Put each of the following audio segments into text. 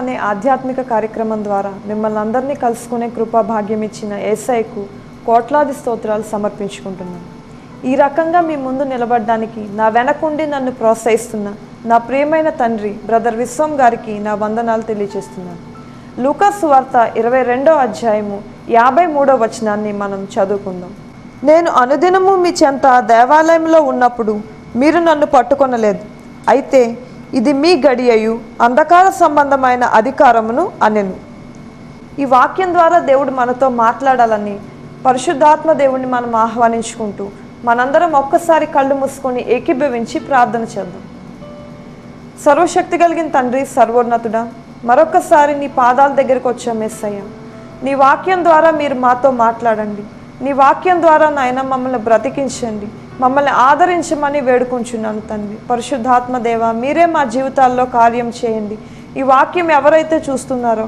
అనే ఆధ్యాత్మిక కార్యక్రమం ద్వారా మిమ్మల్ని అందరినీ కలుసుకునే కృపా భాగ్యం ఇచ్చిన ఏసైకు కోట్లాది స్తోత్రాలు సమర్పించుకుంటున్నాను. ఈ రకంగా మీ ముందు నిలబడడానికి నా వెనకుండి నన్ను ప్రోత్సహిస్తున్న నా ప్రియమైన తండ్రి బ్రదర్ విశ్వం గారికి నా వందనాలు తెలియజేస్తున్నాను. లూకాస్ వార్త ఇరవై రెండో అధ్యాయము యాభై మూడో వచనాన్ని మనం చదువుకుందాం. నేను అనుదినము మీ చెంత దేవాలయంలో ఉన్నప్పుడు మీరు నన్ను పట్టుకొనలేదు. అయితే ఇది మీ గడియయు అంధకార సంబంధమైన అధికారమును అనెను. ఈ వాక్యం ద్వారా దేవుడు మనతో మాట్లాడాలని పరిశుద్ధాత్మ దేవుడిని మనం ఆహ్వానించుకుంటూ మనందరం ఒక్కసారి కళ్ళు మూసుకొని ఏకీభవించి ప్రార్థన చేద్దాం. సర్వశక్తి కలిగిన తండ్రి సర్వోన్నతుడా మరొకసారి నీ పాదాల దగ్గరికి వచ్చాం మెస్సయ్య నీ వాక్యం ద్వారా మీరు మాతో మాట్లాడండి. నీ వాక్యం ద్వారా నాయన మమ్మల్ని బ్రతికించండి. మమ్మల్ని ఆదరించమని వేడుకుంటున్నాను తండ్రి. పరిశుద్ధాత్మ దేవ మీరే మా జీవితాల్లో కార్యం చేయండి. ఈ వాక్యం ఎవరైతే చూస్తున్నారో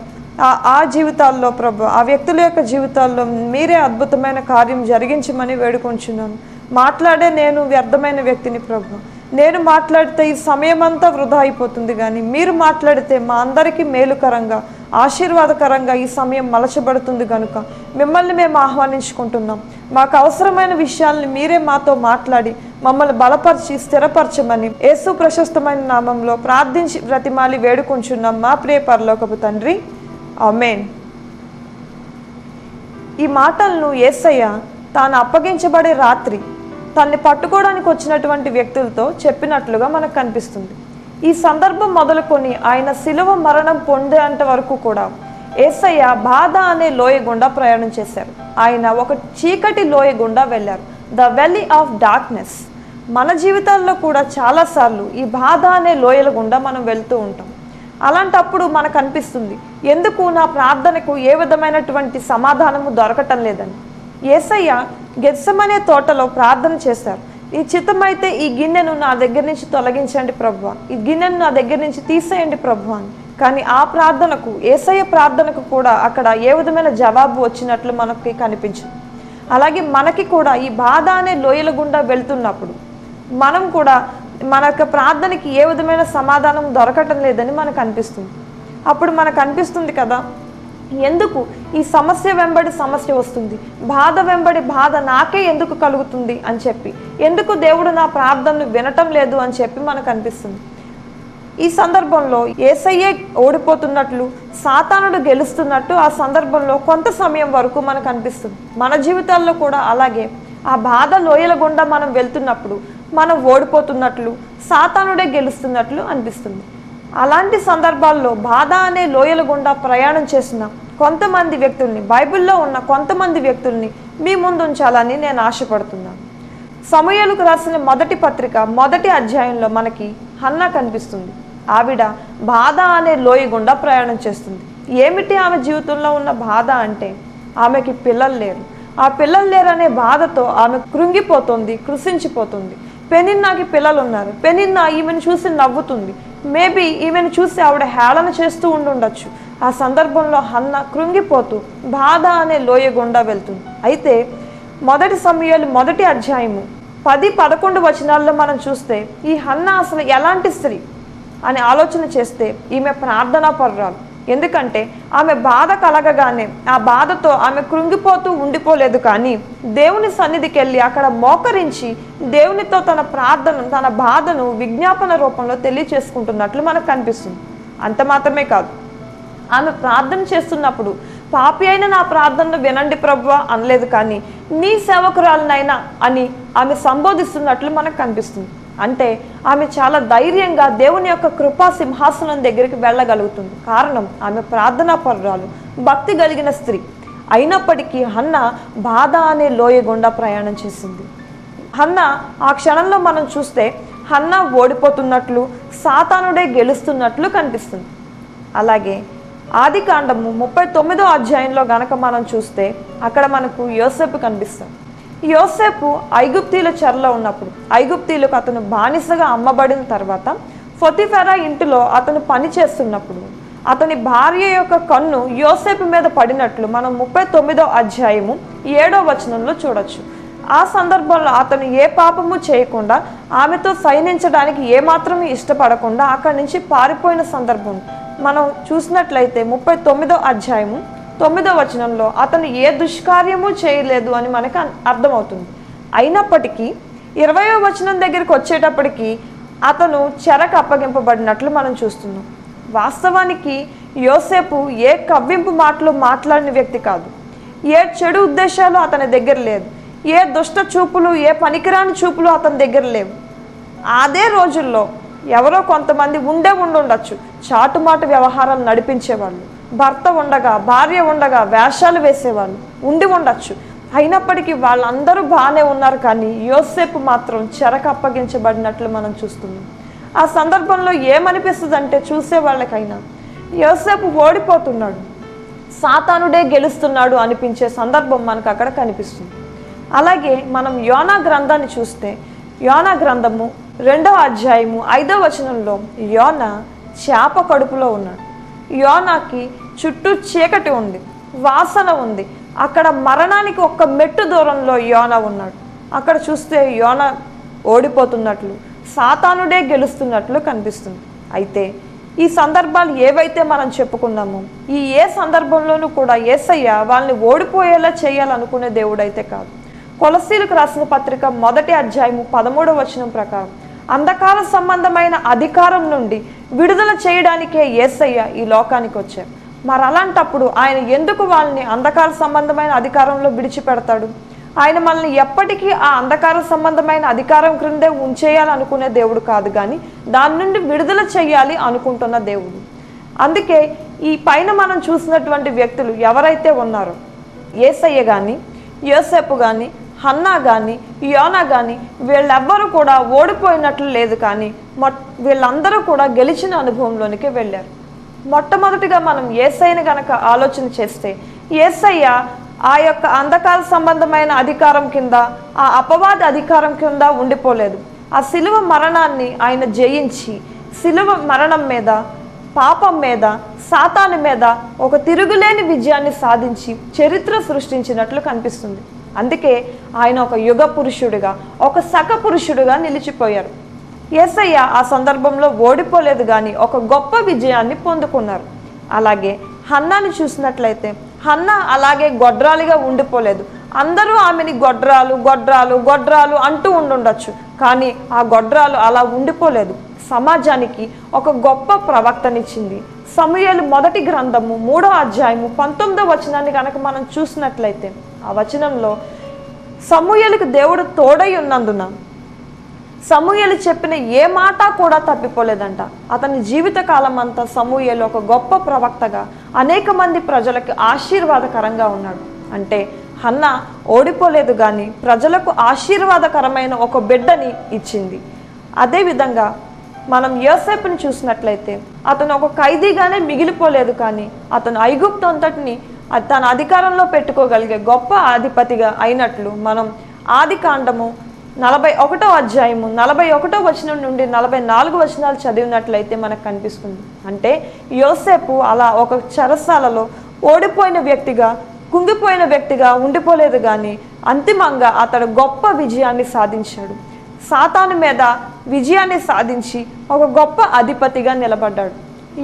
ఆ జీవితాల్లో ప్రభు ఆ వ్యక్తుల యొక్క జీవితాల్లో మీరే అద్భుతమైన కార్యం జరిగించమని వేడుకుంటున్నాను మాట్లాడే నేను వ్యర్థమైన వ్యక్తిని ప్రభు. నేను మాట్లాడితే ఈ సమయం అంతా వృధా అయిపోతుంది కానీ మీరు మాట్లాడితే మా అందరికీ మేలుకరంగా ఆశీర్వాదకరంగా ఈ సమయం మలచబడుతుంది కనుక మిమ్మల్ని మేము ఆహ్వానించుకుంటున్నాం. మాకు అవసరమైన విషయాల్ని మీరే మాతో మాట్లాడి మమ్మల్ని బలపరిచి స్థిరపరచమని యేసు ప్రశస్తమైన నామంలో ప్రార్థించి బ్రతిమాలి వేడుకుంటున్నాం మా ప్రియ పరలోకపు తండ్రి. అమేన్ ఈ మాటలను యేసయ్య తాను అప్పగించబడే రాత్రి తన్ని పట్టుకోవడానికి వచ్చినటువంటి వ్యక్తులతో చెప్పినట్లుగా మనకు కనిపిస్తుంది. ఈ సందర్భం మొదలుకొని ఆయన శిలువ మరణం పొందేంత వరకు కూడా యేసయ్య బాధ అనే లోయ గుండా ప్రయాణం చేశారు. ఆయన ఒక చీకటి లోయ గుండా వెళ్ళారు. The valley of darkness. మన జీవితాల్లో కూడా చాలాసార్లు ఈ బాధ అనే లోయల గుండా మనం వెళ్తూ ఉంటాం. అలాంటప్పుడు మనకు అనిపిస్తుంది ఎందుకు నా ప్రార్థనకు ఏ విధమైనటువంటి సమాధానము దొరకటం లేదని. ఏసయ్య గెత్సమనే తోటలో ప్రార్థన చేశారు. ఈ చిత్తమైతే ఈ గిన్నెను నా దగ్గర నుంచి తొలగించండి ప్రభు ఈ గిన్నెను నా దగ్గర నుంచి తీసేయండి ప్రభు అని. కానీ ఆ ప్రార్థనకు ఏసయ్య ప్రార్థనకు కూడా అక్కడ ఏ విధమైన జవాబు వచ్చినట్లు మనకి కనిపించింది. అలాగే మనకి కూడా ఈ బాధ అనే లోయల గుండా వెళ్తున్నప్పుడు మనం కూడా మన యొక్క ప్రార్థనకి ఏ విధమైన సమాధానం దొరకటం లేదని మనకు అనిపిస్తుంది. అప్పుడు మనకు అనిపిస్తుంది కదా ఎందుకు ఈ సమస్య వెంబడి సమస్య వస్తుంది? బాధ వెంబడి బాధ నాకే ఎందుకు కలుగుతుంది అని చెప్పి? ఎందుకు దేవుడు నా ప్రార్థనను వినటం లేదు అని చెప్పి మనకు అనిపిస్తుంది. ఈ సందర్భంలో ఏసయ్యే ఓడిపోతున్నట్లు సాతానుడు గెలుస్తున్నట్టు ఆ సందర్భంలో కొంత సమయం వరకు మనకు అనిపిస్తుంది. మన జీవితాల్లో కూడా అలాగే. ఆ బాధ లోయల గుండా మనం వెళ్తున్నప్పుడు మనం ఓడిపోతున్నట్లు సాతానుడే గెలుస్తున్నట్లు అనిపిస్తుంది. అలాంటి సందర్భాల్లో బాధ అనే లోయల గుండా ప్రయాణం చేసిన కొంతమంది వ్యక్తుల్ని బైబిల్లో ఉన్న కొంతమంది వ్యక్తుల్ని మీ ముందు ఉంచాలని నేను ఆశపడుతున్నాను సమయాలకు రాసిన మొదటి పత్రిక మొదటి అధ్యాయంలో మనకి హన్నా కనిపిస్తుంది. ఆవిడ బాధ అనే లోయ గుండా ప్రయాణం చేస్తుంది. ఏమిటి ఆమె జీవితంలో ఉన్న బాధ అంటే? ఆమెకి పిల్లలు లేరు. ఆ పిల్లలు లేరు అనే బాధతో ఆమె కృంగిపోతుంది కృషించిపోతుంది పెనిన్నాకి పిల్లలు ఉన్నారు పెనిన్న ఈమెను చూసి నవ్వుతుంది. మేబీ ఈమెను చూసి ఆవిడ హేళన చేస్తూ ఉండుండొచ్చు. ఆ సందర్భంలో హన్న కృంగిపోతూ బాధ అనే లోయ గుండా వెళ్తుంది. అయితే మొదటి సమయాలు మొదటి అధ్యాయము పది పదకొండు వచనాల్లో మనం చూస్తే ఈ హన్న అసలు ఎలాంటి స్త్రీ? అని ఆలోచన చేస్తే ఈమె ప్రార్థనా పర్రాలు. ఎందుకంటే ఆమె బాధ కలగగానే ఆ బాధతో ఆమె కృంగిపోతూ ఉండిపోలేదు కానీ దేవుని సన్నిధికి వెళ్ళి అక్కడ మోకరించి దేవునితో తన ప్రార్థన తన బాధను విజ్ఞాపన రూపంలో తెలియచేసుకుంటున్నట్లు మనకు కనిపిస్తుంది. అంత మాత్రమే కాదు. ఆమె ప్రార్థన చేస్తున్నప్పుడు పాపి అయిన నా ప్రార్థనను వినండి ప్రభువ అనలేదు కానీ నీ సేవకురాలనైనా అని ఆమె సంబోధిస్తున్నట్లు మనకు కనిపిస్తుంది. అంటే ఆమె చాలా ధైర్యంగా దేవుని యొక్క కృపా సింహాసనం దగ్గరికి వెళ్ళగలుగుతుంది. కారణం ఆమె ప్రార్థనా పరురాలు భక్తి కలిగిన స్త్రీ. అయినప్పటికీ హన్న బాధ అనే లోయ గుండా ప్రయాణం చేసింది. హన్న ఆ క్షణంలో మనం చూస్తే హన్న ఓడిపోతున్నట్లు సాతానుడే గెలుస్తున్నట్లు కనిపిస్తుంది. అలాగే ఆది కాండము ముప్పై తొమ్మిదో అధ్యాయంలో గనక మనం చూస్తే అక్కడ మనకు యోసేపు కనిపిస్తాం యోసేపు ఐగుప్తీల చెరలో ఉన్నప్పుడు ఐగుప్తీలకు అతను బానిసగా అమ్మబడిన తర్వాత ఫొతిఫెరా ఇంటిలో అతను పని చేస్తున్నప్పుడు అతని భార్య యొక్క కన్ను యోసేపు మీద పడినట్లు మనం ముప్పై తొమ్మిదో అధ్యాయము ఏడో వచనంలో చూడొచ్చు. ఆ సందర్భంలో అతను ఏ పాపము చేయకుండా ఆమెతో సైనించడానికి ఏమాత్రం ఇష్టపడకుండా అక్కడి నుంచి పారిపోయిన సందర్భం. మనం చూసినట్లయితే ముప్పై తొమ్మిదో అధ్యాయము తొమ్మిదో వచనంలో అతను ఏ దుష్కార్యము చేయలేదు అని మనకు అర్థమవుతుంది. అయినప్పటికీ ఇరవయో వచనం దగ్గరికి వచ్చేటప్పటికి అతను చెరకు అప్పగింపబడినట్లు మనం చూస్తున్నాం. వాస్తవానికి యోసేపు ఏ కవ్వింపు మాటలు మాట్లాడిన వ్యక్తి కాదు. ఏ చెడు ఉద్దేశాలు అతని దగ్గర లేదు ఏ దుష్ట చూపులు ఏ పనికిరాని చూపులు అతని దగ్గర లేవు. అదే రోజుల్లో ఎవరో కొంతమంది ఉండే ఉండుండొచ్చు చాటుమాటు వ్యవహారాలు నడిపించేవాళ్ళు. భర్త ఉండగా భార్య ఉండగా వేషాలు వేసేవాళ్ళు ఉండి ఉండొచ్చు. అయినప్పటికీ వాళ్ళందరూ బాగానే ఉన్నారు కానీ యోసేపు మాత్రం చెరక అప్పగించబడినట్లు మనం చూస్తున్నాం. ఆ సందర్భంలో ఏమనిపిస్తుంది అంటే చూసే వాళ్ళకైనా యోసేపు ఓడిపోతున్నాడు సాతానుడే గెలుస్తున్నాడు అనిపించే సందర్భం మనకు అక్కడ కనిపిస్తుంది. అలాగే మనం యోనా గ్రంథాన్ని చూస్తే యోనా గ్రంథము రెండవ అధ్యాయము ఐదో వచనంలో యోన చేప కడుపులో ఉన్నాడు. యోనాకి చుట్టూ చీకటి ఉంది వాసన ఉంది. అక్కడ మరణానికి ఒక్క మెట్టు దూరంలో యోన ఉన్నాడు. అక్కడ చూస్తే యోన ఓడిపోతున్నట్లు సాతానుడే గెలుస్తున్నట్లు కనిపిస్తుంది. అయితే ఈ సందర్భాలు ఏవైతే మనం చెప్పుకున్నామో ఈ ఏ సందర్భంలోనూ కూడా ఏసయ్య వాళ్ళని ఓడిపోయేలా చేయాలనుకునే దేవుడైతే కాదు. కొలసీలకు రాసిన పత్రిక మొదటి అధ్యాయము పదమూడవ వచనం ప్రకారం అంధకార సంబంధమైన అధికారం నుండి విడుదల చేయడానికే ఏసయ్య ఈ లోకానికి వచ్చారు. మరి అలాంటప్పుడు ఆయన ఎందుకు వాళ్ళని అంధకార సంబంధమైన అధికారంలో విడిచిపెడతాడు? ఆయన మనల్ని ఎప్పటికీ ఆ అంధకార సంబంధమైన అధికారం క్రిందే ఉంచేయాలనుకునే దేవుడు కాదు కానీ దాని నుండి విడుదల చేయాలి అనుకుంటున్న దేవుడు. అందుకే ఈ పైన మనం చూసినటువంటి వ్యక్తులు ఎవరైతే ఉన్నారో ఏసయ్య కానీ యోసేపు కానీ హన్నా కానీ యోనా కానీ వీళ్ళెవ్వరూ కూడా ఓడిపోయినట్లు లేదు కానీ మొట్ వీళ్ళందరూ కూడా గెలిచిన అనుభవంలోనికి వెళ్ళారు. మొట్టమొదటిగా మనం ఏసైని గనక ఆలోచన చేస్తే ఏసయ్య ఆ యొక్క అంధకార సంబంధమైన అధికారం కింద ఆ అపవాద అధికారం కింద ఉండిపోలేదు. ఆ శిలువ మరణాన్ని ఆయన జయించి శిలువ మరణం మీద పాపం మీద సాతాను మీద ఒక తిరుగులేని విజయాన్ని సాధించి చరిత్ర సృష్టించినట్లు కనిపిస్తుంది. అందుకే ఆయన ఒక యుగ పురుషుడిగా ఒక సక పురుషుడిగా నిలిచిపోయారు. యేసయ్య ఆ సందర్భంలో ఓడిపోలేదు కానీ ఒక గొప్ప విజయాన్ని పొందుకున్నారు. అలాగే హన్నాను చూసినట్లయితే హన్న అలాగే గొడ్రాలిగా ఉండిపోలేదు. అందరూ ఆమెని గొడ్రాలు గొడ్రాలు గొడ్రాలు అంటూ ఉండుండొచ్చు. కానీ ఆ గొడ్రాలు అలా ఉండిపోలేదు. సమాజానికి ఒక గొప్ప ప్రవక్తనిచ్చింది. సమయాలు మొదటి గ్రంథము మూడో అధ్యాయము పంతొమ్మిదో వచనాన్ని కనుక మనం చూసినట్లయితే ఆ వచనంలో సమూయలకు దేవుడు తోడై ఉన్నందున సమూయలు చెప్పిన ఏ మాట కూడా తప్పిపోలేదంట. అతని జీవిత కాలం అంతా సమూయలు ఒక గొప్ప ప్రవక్తగా అనేక మంది ప్రజలకు ఆశీర్వాదకరంగా ఉన్నాడు. అంటే హన్న ఓడిపోలేదు కానీ ప్రజలకు ఆశీర్వాదకరమైన ఒక బిడ్డని ఇచ్చింది. అదేవిధంగా మనం యోసేపుని చూసినట్లయితే అతను ఒక ఖైదీగానే మిగిలిపోలేదు కానీ అతను ఐగుప్తు అంతటిని తన అధికారంలో పెట్టుకోగలిగే గొప్ప అధిపతిగా అయినట్లు మనం ఆది కాండము నలభై ఒకటో అధ్యాయము నలభై ఒకటో వచనం నుండి నలభై నాలుగు వచనాలు చదివినట్లయితే మనకు కనిపిస్తుంది. అంటే యోసేపు అలా ఒక చరసాలలో ఓడిపోయిన వ్యక్తిగా కుంగిపోయిన వ్యక్తిగా ఉండిపోలేదు కానీ అంతిమంగా అతడు గొప్ప విజయాన్ని సాధించాడు. సాతాను మీద విజయాన్ని సాధించి ఒక గొప్ప అధిపతిగా నిలబడ్డాడు.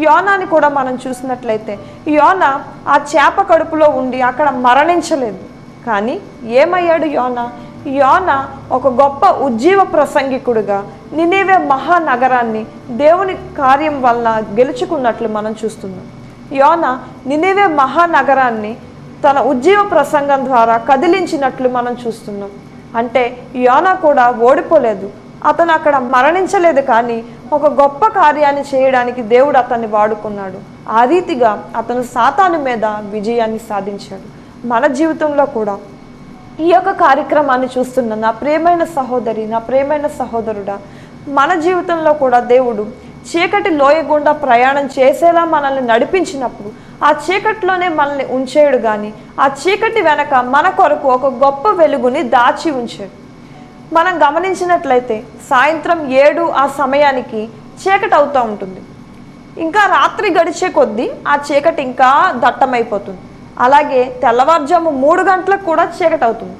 యోనాని కూడా మనం చూసినట్లయితే యోన ఆ చేప కడుపులో ఉండి అక్కడ మరణించలేదు. కానీ ఏమయ్యాడు యోన? యోన ఒక గొప్ప ఉజ్జీవ ప్రసంగికుడుగా నినేవే మహానగరాన్ని దేవుని కార్యం వలన గెలుచుకున్నట్లు మనం చూస్తున్నాం. యోన నినేవే మహానగరాన్ని తన ఉజ్జీవ ప్రసంగం ద్వారా కదిలించినట్లు మనం చూస్తున్నాం. అంటే యోన కూడా ఓడిపోలేదు. అతను అక్కడ మరణించలేదు కానీ ఒక గొప్ప కార్యాన్ని చేయడానికి దేవుడు అతన్ని వాడుకున్నాడు. ఆ రీతిగా అతను సాతాను మీద విజయాన్ని సాధించాడు. మన జీవితంలో కూడా ఈ యొక్క కార్యక్రమాన్ని చూస్తున్న నా ప్రేమైన సహోదరి నా ప్రేమైన సహోదరుడా మన జీవితంలో కూడా దేవుడు చీకటి లోయ గుండా ప్రయాణం చేసేలా మనల్ని నడిపించినప్పుడు ఆ చీకటిలోనే మనల్ని ఉంచేయడు కానీ ఆ చీకటి వెనక మన కొరకు ఒక గొప్ప వెలుగుని దాచి ఉంచాడు. మనం గమనించినట్లయితే సాయంత్రం ఏడు ఆ సమయానికి చీకటి అవుతూ ఉంటుంది. ఇంకా రాత్రి గడిచే కొద్దీ ఆ చీకటి ఇంకా దట్టమైపోతుంది. అలాగే తెల్లవారుజాము మూడు గంటలకు కూడా చీకటి అవుతుంది.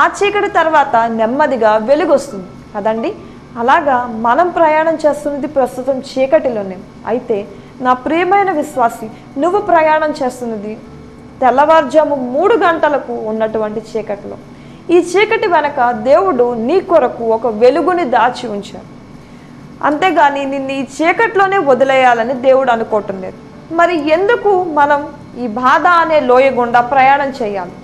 ఆ చీకటి తర్వాత నెమ్మదిగా వెలుగు వస్తుంది కదండి? అలాగా మనం ప్రయాణం చేస్తున్నది ప్రస్తుతం చీకటిలోనే. అయితే నా ప్రియమైన విశ్వాసి నువ్వు ప్రయాణం చేస్తున్నది తెల్లవారుజాము మూడు గంటలకు ఉన్నటువంటి చీకటిలో. ఈ చీకటి వెనక దేవుడు నీ కొరకు ఒక వెలుగుని దాచి ఉంచాడు. అంతేగాని నిన్ను ఈ చీకట్లోనే వదిలేయాలని దేవుడు అనుకోవటం లేదు. మరి ఎందుకు మనం ఈ బాధ అనే లోయ గుండా ప్రయాణం చేయాలి?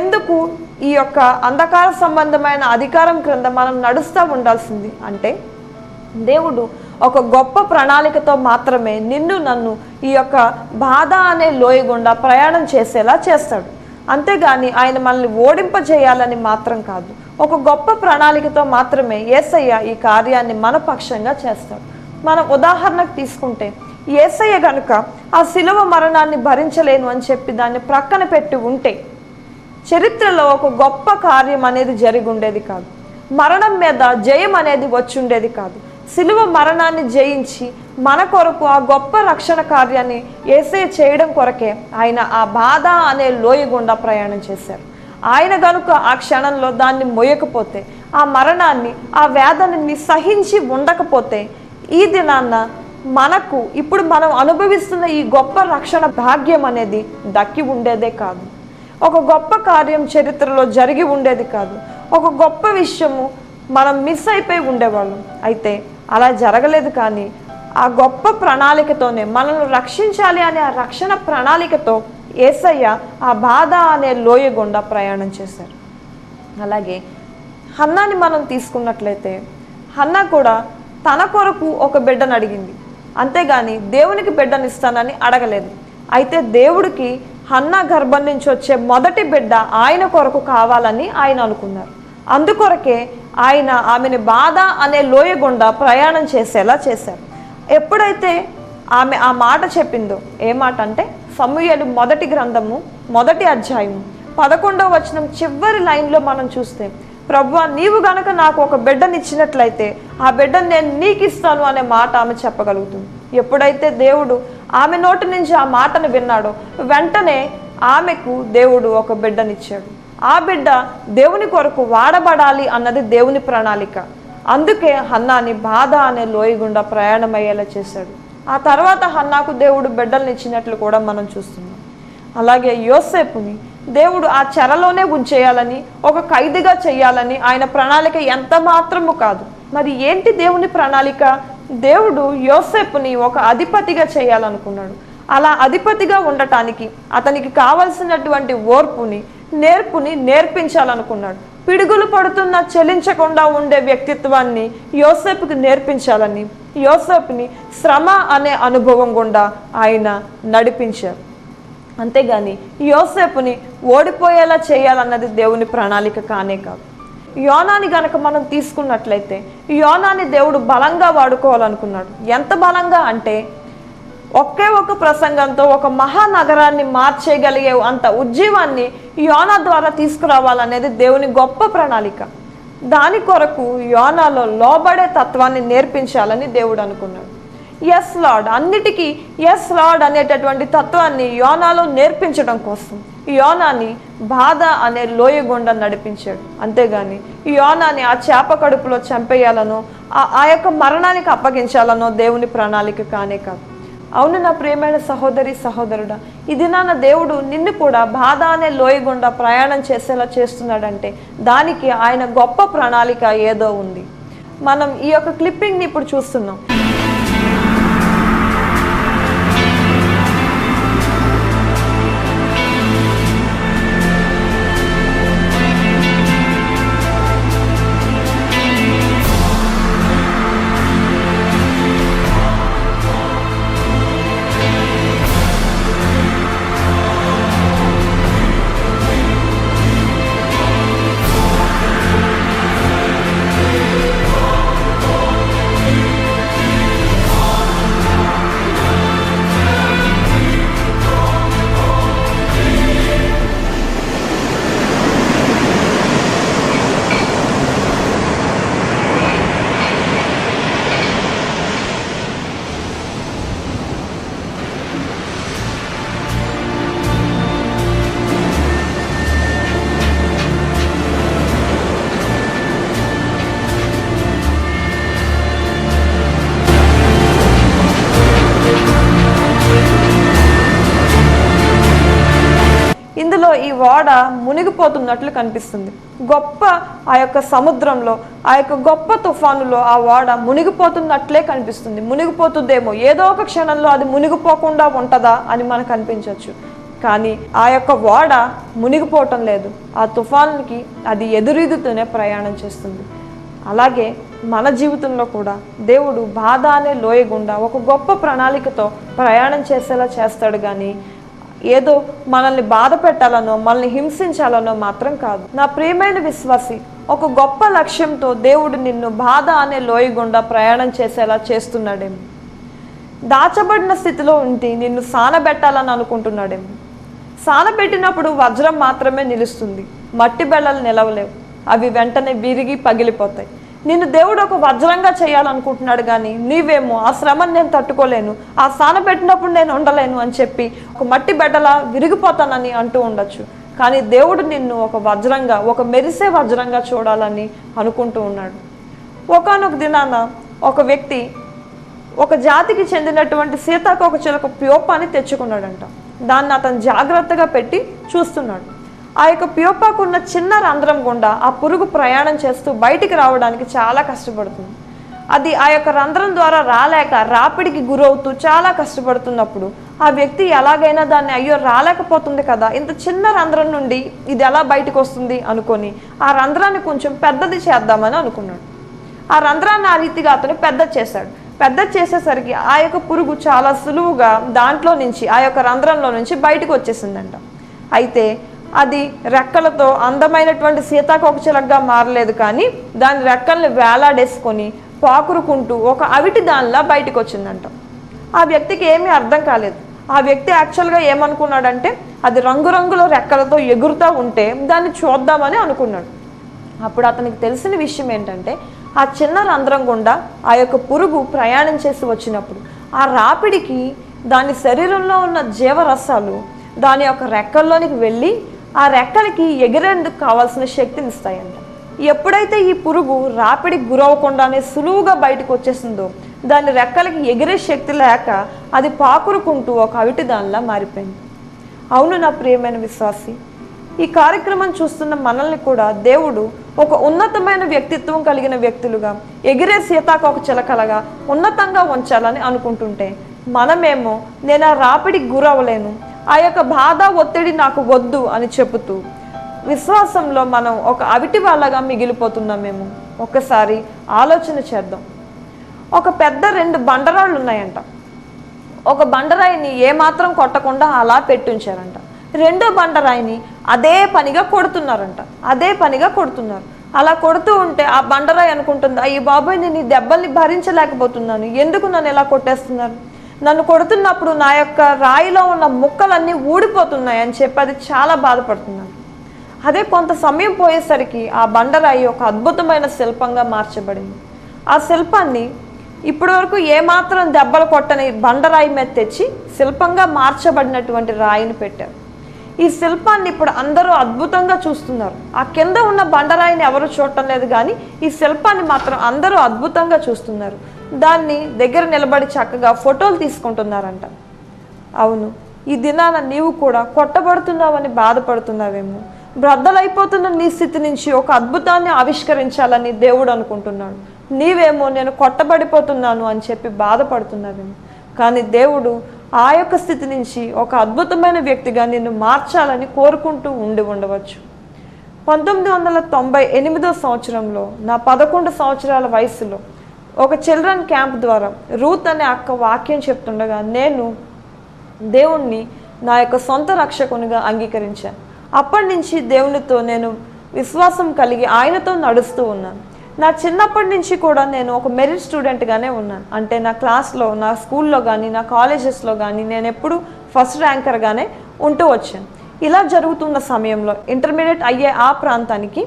ఎందుకు ఈ యొక్క అంధకార సంబంధమైన అధికారం క్రింద మనం నడుస్తూ ఉండాల్సింది అంటే దేవుడు ఒక గొప్ప ప్రణాళికతో మాత్రమే నిన్ను నన్ను ఈ యొక్క బాధ అనే లోయ గుండా ప్రయాణం చేసేలా చేస్తాడు. అంతేగాని ఆయన మనల్ని ఓడింపజేయాలని మాత్రం కాదు. ఒక గొప్ప ప్రణాళికతో మాత్రమే ఏసయ్య ఈ కార్యాన్ని మన పక్షంగా చేస్తాడు. మనం ఉదాహరణకు తీసుకుంటే ఏసయ్య గనుక ఆ శిలువ మరణాన్ని భరించలేను అని చెప్పి దాన్ని ప్రక్కన పెట్టి ఉంటే చరిత్రలో ఒక గొప్ప కార్యం అనేది జరిగి ఉండేది కాదు. మరణం మీద జయం అనేది వచ్చి ఉండేది కాదు. సిలువ మరణాన్ని జయించి మన కొరకు ఆ గొప్ప రక్షణ కార్యాన్ని ఏసే చేయడం కొరకే ఆయన ఆ బాధ అనే లోయ గుండా ప్రయాణం చేశారు. ఆయన గనుక ఆ క్షణంలో దాన్ని మొయ్యకపోతే ఆ మరణాన్ని ఆ వేదనని సహించి ఉండకపోతే ఈ దినాన్న మనకు ఇప్పుడు మనం అనుభవిస్తున్న ఈ గొప్ప రక్షణ భాగ్యం అనేది దక్కి ఉండేదే కాదు. ఒక గొప్ప కార్యం చరిత్రలో జరిగి ఉండేది కాదు. ఒక గొప్ప విషయము మనం మిస్ అయిపోయి ఉండేవాళ్ళం. అయితే అలా జరగలేదు కానీ ఆ గొప్ప ప్రణాళికతోనే మనల్ని రక్షించాలి అనే ఆ రక్షణ ప్రణాళికతో ఏసయ్య ఆ బాధ అనే లోయ గుండా ప్రయాణం చేశారు. అలాగే హన్నాని మనం తీసుకున్నట్లయితే హన్నా కూడా తన కొరకు ఒక బిడ్డను అడిగింది. అంతేగాని దేవునికి బిడ్డనిస్తానని అడగలేదు. అయితే దేవుడికి హన్నా గర్భం నుంచి వచ్చే మొదటి బిడ్డ ఆయన కొరకు కావాలని ఆయన అనుకున్నారు. అందుకొరకే ఆయన ఆమెని బాధ అనే లోయ గుండా ప్రయాణం చేసేలా చేశారు. ఎప్పుడైతే ఆమె ఆ మాట చెప్పిందో ఏ మాట అంటే సమూహలు మొదటి గ్రంథము మొదటి అధ్యాయము పదకొండవ వచనం చివరి లైన్లో మనం చూస్తే ప్రభు నీవు గనక నాకు ఒక బిడ్డనిచ్చినట్లయితే ఆ బిడ్డను నేను నీకు ఇస్తాను అనే మాట ఆమె చెప్పగలుగుతుంది. ఎప్పుడైతే దేవుడు ఆమె నోటి నుంచి ఆ మాటను విన్నాడో వెంటనే ఆమెకు దేవుడు ఒక బిడ్డనిచ్చాడు. ఆ బిడ్డ దేవుని కొరకు వాడబడాలి అన్నది దేవుని ప్రణాళిక. అందుకే హన్నాని బాధ అనే లోయ గుండా ప్రయాణం అయ్యేలా చేశాడు. ఆ తర్వాత హన్నాకు దేవుడు బిడ్డల్ని ఇచ్చినట్లు కూడా మనం చూస్తున్నాం. అలాగే యోసేపుని దేవుడు ఆ చెరలోనే ఉంచేయాలని ఒక ఖైదీగా చేయాలని ఆయన ప్రణాళిక ఎంత మాత్రము కాదు. మరి ఏంటి దేవుని ప్రణాళిక? దేవుడు యోసేపుని ఒక అధిపతిగా చేయాలనుకున్నాడు. అలా అధిపతిగా ఉండటానికి అతనికి కావలసినటువంటి ఓర్పుని నేర్పుని నేర్పించాలనుకున్నాడు. పిడుగులు పడుతున్న చెలించకుండా ఉండే వ్యక్తిత్వాన్ని యోసేపుకి నేర్పించాలని యోసేపుని శ్రమ అనే అనుభవం గుండా ఆయన నడిపించారు. అంతేగాని యోసేపుని ఓడిపోయేలా చేయాలన్నది దేవుని ప్రణాళిక కానే కాదు. యోనాని గనక మనం తీసుకున్నట్లయితే యోనాని దేవుడు బలంగా వాడుకోవాలనుకున్నాడు. ఎంత బలంగా అంటే ఒకే ఒక ప్రసంగంతో ఒక మహానగరాన్ని మార్చేయగలిగే అంత ఉజ్జీవాన్ని యోనా ద్వారా తీసుకురావాలనేది దేవుని గొప్ప ప్రణాళిక. దాని కొరకు యోనాలో లోబడే తత్వాన్ని నేర్పించాలని దేవుడు అనుకున్నాడు. ఎస్ లార్డ్ అన్నిటికీ ఎస్ లార్డ్ అనేటటువంటి తత్వాన్ని యోనాలో నేర్పించడం కోసం యోనాని బాధ అనే లోయ గుండా నడిపించాడు. అంతేగాని యోనాని ఆ చేప కడుపులో చంపేయాలనో ఆ ఆ యొక్క మరణానికి అప్పగించాలనో దేవుని ప్రణాళిక కానే కాదు. అవును నా ప్రియమైన సహోదరి సహోదరుడా ఇది నాన్న దేవుడు నిన్ను కూడా బాధ అనే లోయ గుండా ప్రయాణం చేసేలా చేస్తున్నాడంటే దానికి ఆయన గొప్ప ప్రణాళిక ఏదో ఉంది. మనం ఈ యొక్క క్లిప్పింగ్ని ఇప్పుడు చూస్తున్నాం. ఓడ మునిగిపోతున్నట్లు కనిపిస్తుంది. గొప్ప ఆ యొక్క సముద్రంలో ఆ యొక్క గొప్ప తుఫానులో ఆ ఓడ మునిగిపోతున్నట్లే కనిపిస్తుంది. మునిగిపోతుందేమో ఏదో ఒక క్షణంలో అది మునిగిపోకుండా ఉంటుందా అని మనకు అనిపించవచ్చు. కానీ ఆ యొక్క ఓడ మునిగిపోవటం లేదు. ఆ తుఫాన్కి అది ఎదురీదుతూనే ప్రయాణం చేస్తుంది. అలాగే మన జీవితంలో కూడా దేవుడు బాధ అనే లోయ గుండా ఒక గొప్ప ప్రణాళికతో ప్రయాణం చేసేలా చేస్తాడు కానీ ఏదో మనల్ని బాధ పెట్టాలనో మనల్ని హింసించాలనో మాత్రం కాదు. నా ప్రియమైన విశ్వాసి ఒక గొప్ప లక్ష్యంతో దేవుడు నిన్ను బాధ అనే లోయ గుండా ప్రయాణం చేసేలా చేస్తున్నాడేమో. దాచబడిన స్థితిలో ఉండి నిన్ను సానబెట్టాలని అనుకుంటున్నాడేమో. సానబెట్టినప్పుడు వజ్రం మాత్రమే నిలుస్తుంది. మట్టి బెళ్ళలు నిలవలేవు. అవి వెంటనే విరిగి పగిలిపోతాయి. నిన్ను దేవుడు ఒక వజ్రంగా చేయాలనుకుంటున్నాడు కానీ నీవేమో ఆ శ్రమను నేను తట్టుకోలేను ఆ సానబెట్టినప్పుడు నేను ఉండలేను అని చెప్పి ఒక మట్టి బెడ్డలా విరిగిపోతానని అంటూ ఉండొచ్చు. కానీ దేవుడు నిన్ను ఒక వజ్రంగా ఒక మెరిసే వజ్రంగా చూడాలని అనుకుంటూ ఉన్నాడు. ఒకనొక దినాన ఒక వ్యక్తి ఒక జాతికి చెందినటువంటి సీతాకోక చిలక ప్యోపాన్ని తెచ్చుకున్నాడంట. దాన్ని అతను జాగ్రత్తగా పెట్టి చూస్తున్నాడు. ఆ యొక్క ప్యోపాకు ఉన్న చిన్న రంధ్రం గుండా ఆ పురుగు ప్రయాణం చేస్తూ బయటికి రావడానికి చాలా కష్టపడుతుంది. అది ఆ యొక్క రంధ్రం ద్వారా రాలేక రాపిడికి గురవుతూ చాలా కష్టపడుతున్నప్పుడు ఆ వ్యక్తి ఎలాగైనా దాన్ని అయ్యో రాలేకపోతుంది కదా ఇంత చిన్న రంధ్రం నుండి ఇది ఎలా బయటకు వస్తుంది అనుకొని ఆ రంధ్రాన్ని కొంచెం పెద్దది చేద్దామని అనుకున్నాడు. ఆ రంధ్రాన్ని ఆ రీతిగా అతను పెద్ద చేశాడు. పెద్ద చేసేసరికి ఆ యొక్క పురుగు చాలా సులువుగా దాంట్లో నుంచి ఆ యొక్క రంధ్రంలో నుంచి బయటకు వచ్చేసిందంట. అయితే అది రెక్కలతో అందమైనటువంటి సీతాకోకచిలకగా మారలేదు కానీ దాని రెక్కల్ని వేలాడేసుకొని పాకురుకుంటూ ఒక అవిటి దానిలా బయటకు వచ్చిందంట ఆ వ్యక్తికి ఏమీ అర్థం కాలేదు. ఆ వ్యక్తి యాక్చువల్గా ఏమనుకున్నాడంటే అది రంగురంగుల రెక్కలతో ఎగురుతూ ఉంటే దాన్ని చూద్దామని అనుకున్నాడు. అప్పుడు అతనికి తెలిసిన విషయం ఏంటంటే ఆ చిన్న రంధ్రం గుండా ఆ యొక్క పురుగు ప్రయాణం చేసి వచ్చినప్పుడు ఆ రాపిడికి దాని శరీరంలో ఉన్న జీవరసాలు దాని యొక్క రెక్కల్లోనికి వెళ్ళి ఆ రెక్కలకి ఎగిరేందుకు కావాల్సిన శక్తిని ఇస్తాయంట. ఎప్పుడైతే ఈ పురుగు రాపిడికి గురవకుండానే సులువుగా బయటకు వచ్చేసిందో దాని రెక్కలకి ఎగిరే శక్తి లేక అది పాకురుకుంటూ ఒక అవిటి దానిలా మారిపోయింది. అవును నా ప్రియమైన విశ్వాసి ఈ కార్యక్రమం చూస్తున్న మనల్ని కూడా దేవుడు ఒక ఉన్నతమైన వ్యక్తిత్వం కలిగిన వ్యక్తులుగా ఎగిరే సీతాకోక చిలకలగా ఉన్నతంగా ఉంచాలని అనుకుంటుంటే మనమేమో నేను ఆ రాపిడికి గురవలేను ఆ యొక్క బాధ ఒత్తిడి నాకు వద్దు అని చెబుతూ విశ్వాసంలో మనం ఒక అవిటి వాళ్ళగా మిగిలిపోతున్నామేమో ఒక్కసారి ఆలోచన చేద్దాం. ఒక పెద్ద రెండు బండరాళ్ళు ఉన్నాయంట. ఒక బండరాయిని ఏమాత్రం కొట్టకుండా అలా పెట్టించారంట. రెండో బండరాయిని అదే పనిగా కొడుతున్నారంట. అదే పనిగా కొడుతున్నారు. అలా కొడుతూ ఉంటే ఆ బండరాయి అనుకుంటుంది అయ్యి బాబాయ్ నేను ఈ దెబ్బల్ని భరించలేకపోతున్నాను. ఎందుకు నన్ను ఎలా కొట్టేస్తున్నారు? నన్ను కొడుతున్నప్పుడు నా యొక్క రాయిలో ఉన్న ముక్కలన్నీ ఊడిపోతున్నాయి అని చెప్పి అది చాలా బాధపడుతున్నాను. అదే కొంత సమయం పోయేసరికి ఆ బండరాయి ఒక అద్భుతమైన శిల్పంగా మార్చబడింది. ఆ శిల్పాన్ని ఇప్పటి వరకు ఏమాత్రం దెబ్బలు కొట్టని బండరాయి మీద తెచ్చి శిల్పంగా మార్చబడినటువంటి రాయిని పెట్టారు. ఈ శిల్పాన్ని ఇప్పుడు అందరూ అద్భుతంగా చూస్తున్నారు. ఆ కింద ఉన్న బండరాయిని ఎవరు చూడటం లేదు కానీ ఈ శిల్పాన్ని మాత్రం అందరూ అద్భుతంగా చూస్తున్నారు. దాన్ని దగ్గర నిలబడి చక్కగా ఫోటోలు తీసుకుంటున్నారంట. అవును ఈ దినాన నీవు కూడా కొట్టబడుతున్నావని బాధపడుతున్నావేమో. బ్రద్దలైపోతున్న నీ స్థితి నుంచి ఒక అద్భుతాన్ని ఆవిష్కరించాలని దేవుడు అనుకుంటున్నాడు. నీవేమో నేను కొట్టబడిపోతున్నాను అని చెప్పి బాధపడుతున్నావేమో. కానీ దేవుడు ఆ యొక్క స్థితి నుంచి ఒక అద్భుతమైన వ్యక్తిగా నిన్ను మార్చాలని కోరుకుంటూ ఉండి ఉండవచ్చు. పంతొమ్మిది వందల తొంభై ఎనిమిదో సంవత్సరంలో నా పదకొండు సంవత్సరాల వయసులో ఒక చిల్డ్రన్ క్యాంప్ ద్వారా రూత్ అనే అక్క వాక్యం చెప్తుండగా నేను దేవుణ్ణి నా యొక్క సొంత రక్షకునిగా అంగీకరించాను. అప్పటి నుంచి దేవునితో నేను విశ్వాసం కలిగి ఆయనతో నడుస్తూ ఉన్నాను. నా చిన్నప్పటి నుంచి కూడా నేను ఒక మెరిట్ స్టూడెంట్గానే ఉన్నాను. అంటే నా క్లాస్లో నా స్కూల్లో కానీ నా కాలేజెస్లో కానీ నేను ఎప్పుడు ఫస్ట్ ర్యాంకర్గానే ఉంటూ వచ్చాను. ఇలా జరుగుతున్న సమయంలో ఇంటర్మీడియట్ అయ్యే ఆ ప్రాంతానికి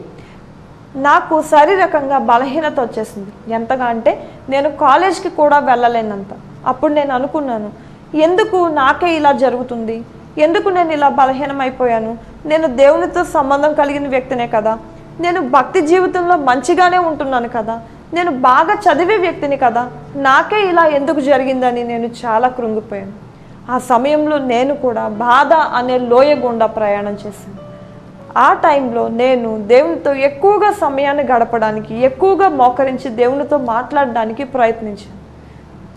నాకు శారీరకంగా బలహీనత వచ్చేసింది. ఎంతగా అంటే నేను కాలేజ్కి కూడా వెళ్ళలేనంత. అప్పుడు నేను అనుకున్నాను ఎందుకు నాకే ఇలా జరుగుతుంది? ఎందుకు నేను ఇలా బలహీనమైపోయాను? నేను దేవునితో సంబంధం కలిగిన వ్యక్తినే కదా. నేను భక్తి జీవితంలో మంచిగానే ఉంటున్నాను కదా. నేను బాగా చదివే వ్యక్తిని కదా. నాకే ఇలా ఎందుకు జరిగిందని నేను చాలా కృంగిపోయాను. ఆ సమయంలో నేను కూడా బాధ అనే లోయ గుండా ప్రయాణం చేశాను. ఆ టైంలో నేను దేవునితో ఎక్కువగా సమయాన్ని గడపడానికి ఎక్కువగా మోకరించి దేవునితో మాట్లాడడానికి ప్రయత్నించాను.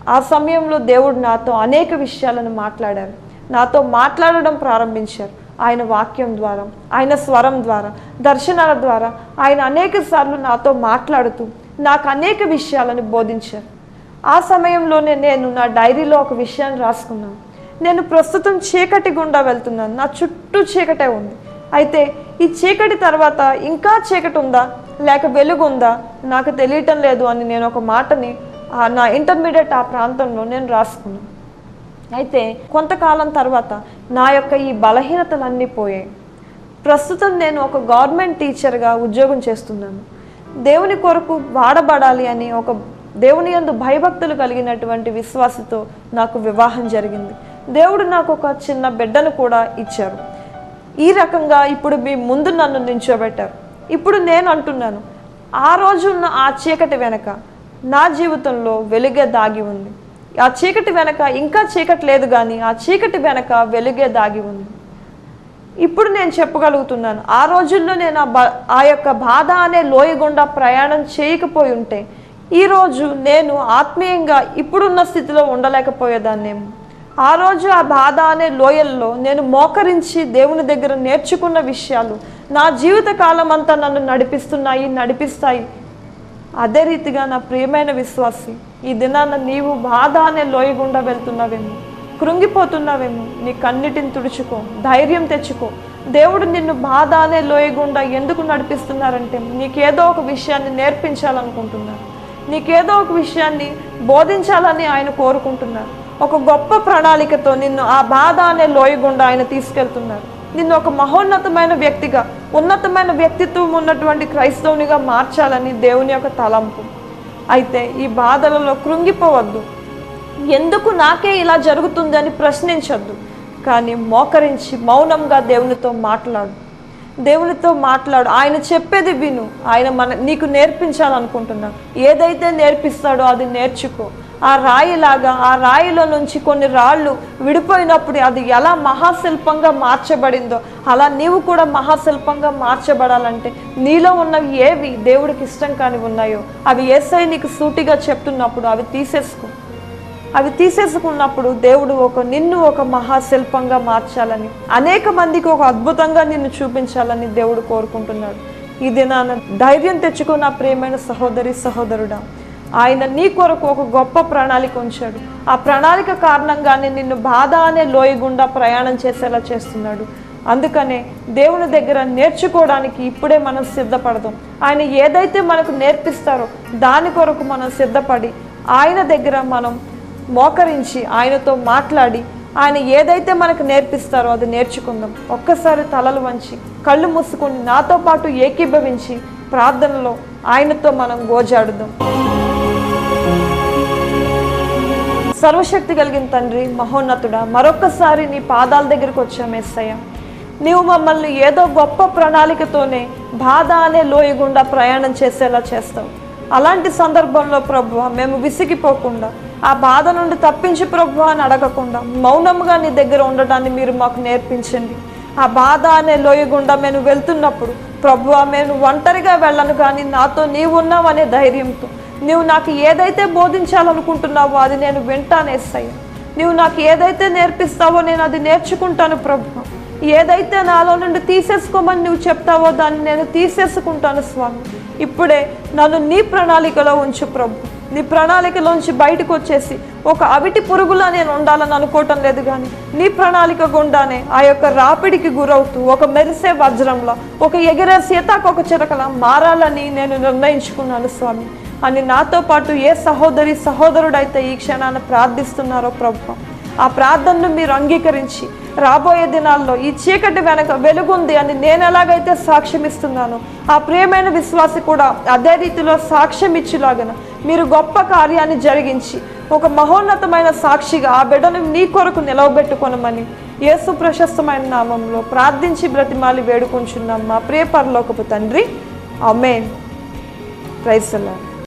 ఆ సమయంలో దేవుడు నాతో అనేక విషయాలను మాట్లాడారు. నాతో మాట్లాడడం ప్రారంభించారు. ఆయన వాక్యం ద్వారా ఆయన స్వరం ద్వారా దర్శనాల ద్వారా ఆయన అనేక సార్లు నాతో మాట్లాడుతూ నాకు అనేక విషయాలను బోధించారు. ఆ సమయంలోనే నేను నా డైరీలో ఒక విషయాన్ని రాసుకున్నాను. నేను ప్రస్తుతం చీకటి గుండా వెళ్తున్నాను. నా చుట్టూ చీకటే ఉంది. అయితే ఈ చీకటి తర్వాత ఇంకా చీకటి ఉందా? లేక వెలుగు ఉందా? నాకు తెలియటం లేదు అని నేను ఒక మాటని నా ఇంటర్మీడియట్ ఆ ప్రాంతంలో నేను రాసుకున్నాను అయితే కొంతకాలం తర్వాత నా యొక్క ఈ బలహీనతలన్నీ పోయాయి. ప్రస్తుతం నేను ఒక గవర్నమెంట్ టీచర్గా ఉద్యోగం చేస్తున్నాను. దేవుని కొరకు వాడబడాలి అని ఒక దేవుని యందు భయభక్తులు కలిగినటువంటి విశ్వాసతో నాకు వివాహం జరిగింది. దేవుడు నాకు ఒక చిన్న బిడ్డను కూడా ఇచ్చారు. ఈ రకంగా ఇప్పుడు మీ ముందు నన్ను నించోబెట్టారు. ఇప్పుడు నేను అంటున్నాను ఆ రోజున్న ఆ చీకటి వెనక నా జీవితంలో వెలుగే దాగి ఉంది. ఆ చీకటి వెనక ఇంకా చీకటి లేదు కానీ ఆ చీకటి వెనక వెలుగే దాగి ఉంది. ఇప్పుడు నేను చెప్పగలుగుతున్నాను ఆ రోజుల్లో నేను ఆ ఆ యొక్క బాధ అనే లోయ గుండా ప్రయాణం చేయకపోయి ఉంటే ఈరోజు నేను ఆత్మీయంగా ఇప్పుడున్న స్థితిలో ఉండలేకపోయేదాన్నేమో. ఆ రోజు ఆ బాధ అనే లోయల్లో నేను మోకరించి దేవుని దగ్గర నేర్చుకున్న విషయాలు నా జీవిత కాలం అంతా నన్ను నడిపిస్తున్నాయి నడిపిస్తాయి. అదే రీతిగా నా ప్రియమైన విశ్వాసి ఈ దినాన నీవు బాధ అనే లోయ గుండా వెళ్తున్నావేమో కృంగిపోతున్నావేమో నీ కన్నిటిని తుడుచుకో ధైర్యం తెచ్చుకో. దేవుడు నిన్ను బాధ అనే లోయ గుండా ఎందుకు నడిపిస్తున్నారంటే నీకేదో ఒక విషయాన్ని నేర్పించాలనుకుంటున్నారు. నీకేదో ఒక విషయాన్ని బోధించాలని ఆయన కోరుకుంటున్నారు. ఒక గొప్ప ప్రణాళికతో నిన్ను ఆ బాధ అనే లోయ గుండా ఆయన తీసుకెళ్తున్నారు. నిన్ను ఒక మహోన్నతమైన వ్యక్తిగా ఉన్నతమైన వ్యక్తిత్వం ఉన్నటువంటి క్రైస్తవునిగా మార్చాలని దేవుని యొక్క తలంపు. అయితే ఈ బాధలలో కృంగిపోవద్దు. ఎందుకు నాకే ఇలా జరుగుతుంది అని ప్రశ్నించద్దు. కానీ మోకరించి మౌనంగా దేవునితో మాట్లాడు. దేవునితో మాట్లాడు. ఆయన చెప్పేది విను. ఆయన మన నీకు నేర్పించాలనుకుంటున్నాను ఏదైతే నేర్పిస్తాడో అది నేర్చుకో. ఆ రాయిలాగా ఆ రాయిలో నుంచి కొన్ని రాళ్ళు విడిపోయినప్పుడు అది ఎలా మహాశిల్పంగా మార్చబడిందో అలా నీవు కూడా మహాశిల్పంగా మార్చబడాలంటే నీలో ఉన్నవి ఏవి దేవుడికి ఇష్టం కాని ఉన్నాయో అవి ఏసై నీకు సూటిగా చెప్తున్నప్పుడు అవి తీసేసుకో. అవి తీసేసుకున్నప్పుడు దేవుడు ఒక నిన్ను ఒక మహాశిల్పంగా మార్చాలని అనేక మందికి ఒక అద్భుతంగా నిన్ను చూపించాలని దేవుడు కోరుకుంటున్నాడు. ఈ దినాన ధైర్యం తెచ్చుకున్న ప్రేమైన సహోదరి సహోదరుడా. ఆయన నీ కొరకు ఒక గొప్ప ప్రణాళిక ఉంచాడు. ఆ ప్రణాళిక కారణంగానే నిన్ను బాధ అనే లోయ గుండా ప్రయాణం చేసేలా చేస్తున్నాడు. అందుకనే దేవుని దగ్గర నేర్చుకోవడానికి ఇప్పుడే మనం సిద్ధపడదాం. ఆయన ఏదైతే మనకు నేర్పిస్తారో దాని కొరకు మనం సిద్ధపడి ఆయన దగ్గర మనం మోకరించి ఆయనతో మాట్లాడి ఆయన ఏదైతే మనకు నేర్పిస్తారో అది నేర్చుకుందాం. ఒక్కసారి తలలు వంచి కళ్ళు మూసుకొని నాతో పాటు ఏకీభవించి ప్రార్థనలో ఆయనతో మనం గోజాడుదాం. సర్వశక్తి కలిగిన తండ్రి మహోన్నతుడా మరొక్కసారి నీ పాదాల దగ్గరకు వచ్చాం ఎస్సయ్య నీవు మమ్మల్ని ఏదో గొప్ప ప్రణాళికతోనే బాధ అనే లోయ గుండా ప్రయాణం చేసేలా చేస్తావు. అలాంటి సందర్భంలో ప్రభు మేము విసిగిపోకుండా ఆ బాధ నుండి తప్పించి ప్రభు అని అడగకుండా మౌనంగా నీ దగ్గర ఉండటాన్ని మీరు మాకు నేర్పించండి. ఆ బాధ అనే లోయ గుండా మేము వెళ్తున్నప్పుడు ప్రభు మేము ఒంటరిగా వెళ్ళను కానీ నాతో నీవు ఉన్నావు అనే ధైర్యంతో నువ్వు నాకు ఏదైతే బోధించాలనుకుంటున్నావో అది నేను వింటాను ఎస్సయ్య నీవు నాకు ఏదైతే నేర్పిస్తావో నేను అది నేర్చుకుంటాను ప్రభు. ఏదైతే నాలో నుండి తీసేసుకోమని నువ్వు చెప్తావో దాన్ని నేను తీసేసుకుంటాను స్వామి. ఇప్పుడే నన్ను నీ ప్రణాళికలో ఉంచు ప్రభు. నీ ప్రణాళికలోంచి బయటకు వచ్చేసి ఒక అవిటి పురుగులా నేను ఉండాలని అనుకోవటం లేదు కానీ నీ ప్రణాళిక గుండానే ఆ యొక్క రాపిడికి గురవుతూ ఒక మెరిసే వజ్రంలో ఒక ఎగిరే సీతాకొక చిరకలా మారాలని నేను నిర్ణయించుకున్నాను స్వామి. అని నాతో పాటు ఏ సహోదరి సహోదరుడైతే ఈ క్షణాన్ని ప్రార్థిస్తున్నారో ప్రభు. ఆ ప్రార్థనను మీరు అంగీకరించి రాబోయే దినాల్లో ఈ చీకటి వెనక వెలుగుంది అని నేను ఎలాగైతే సాక్ష్యం ఇస్తున్నానో ఆ ప్రియమైన విశ్వాసి కూడా అదే రీతిలో సాక్ష్యం ఇచ్చేలాగన మీరు గొప్ప కార్యాన్ని జరిగించి ఒక మహోన్నతమైన సాక్షిగా ఆ బిడ్డను నీ కొరకు నిలవబెట్టుకొనమని యేసు ప్రశస్తమైన నామంలో ప్రార్థించి బ్రతిమాలి వేడుకుంటున్నాం మా ప్రియ పరలోకపు తండ్రి. అమేన్ ప్రైసల్లా